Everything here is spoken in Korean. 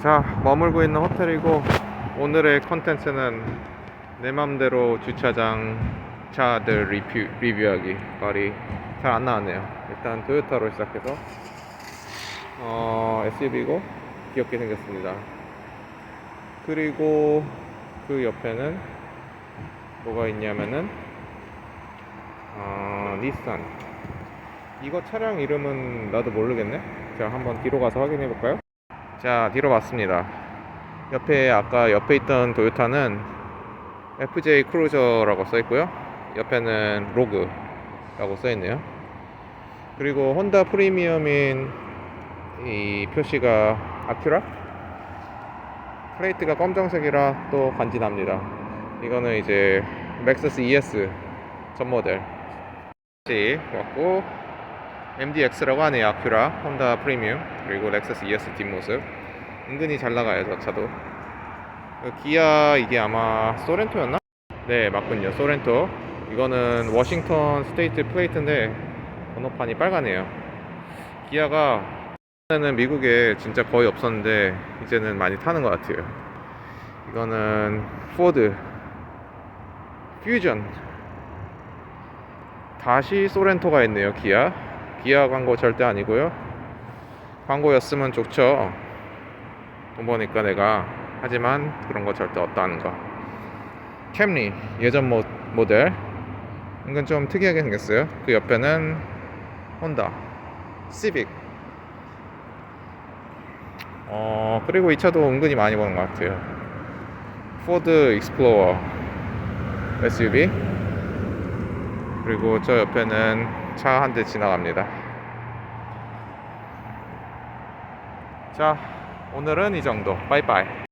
자, 머물고 있는 호텔이고 오늘의 컨텐츠는 내 맘대로 주차장 차들 리뷰, 리뷰하기 말이 잘 안 나왔네요. 일단 토요타로 시작해서 어, SUV고 귀엽게 생겼습니다. 그리고 그 옆에는 뭐가 있냐면은 어, 닛산 이거 차량 이름은 나도 모르겠네. 제가 한번 뒤로 가서 확인해 볼까요? 자, 뒤로 왔습니다. 옆에 아까 옆에 있던 도요타는 FJ 크루저라고 써 있고요. 옆에는 로그라고 써 있네요. 그리고 혼다 프리미엄인 이 표시가 아큐라? 플레이트가 검정색이라 또 간지납니다. 이거는 이제 렉서스 ES 전 모델. 왔고 MDX라고 하네요. 아큐라, 혼다 프리미엄, 그리고 렉서스 ES 뒷모습. 은근히 잘 나가요, 저 차도. 그 기아 이게 아마 소렌토였나? 네, 맞군요. 소렌토. 이거는 워싱턴 스테이트 플레이트인데 번호판이 빨가네요. 기아가 전에는 미국에 진짜 거의 없었는데 이제는 많이 타는 것 같아요. 이거는 포드 퓨전 다시 소렌토가 있네요. 기아 기아 광고 절대 아니고요. 광고였으면 좋죠. 돈 버니까 내가 하지만 그런 거 절대 없다는 거. 캠리 예전 모, 모델 은근 좀 특이하게 생겼어요. 그 옆에는 혼다 시빅. 어 그리고 이 차도 은근히 많이 보는 것 같아요. 포드 익스플로어 SUV 그리고 저 옆에는 차 한 대 지나갑니다. 자, 오늘은 이 정도. 빠이빠이.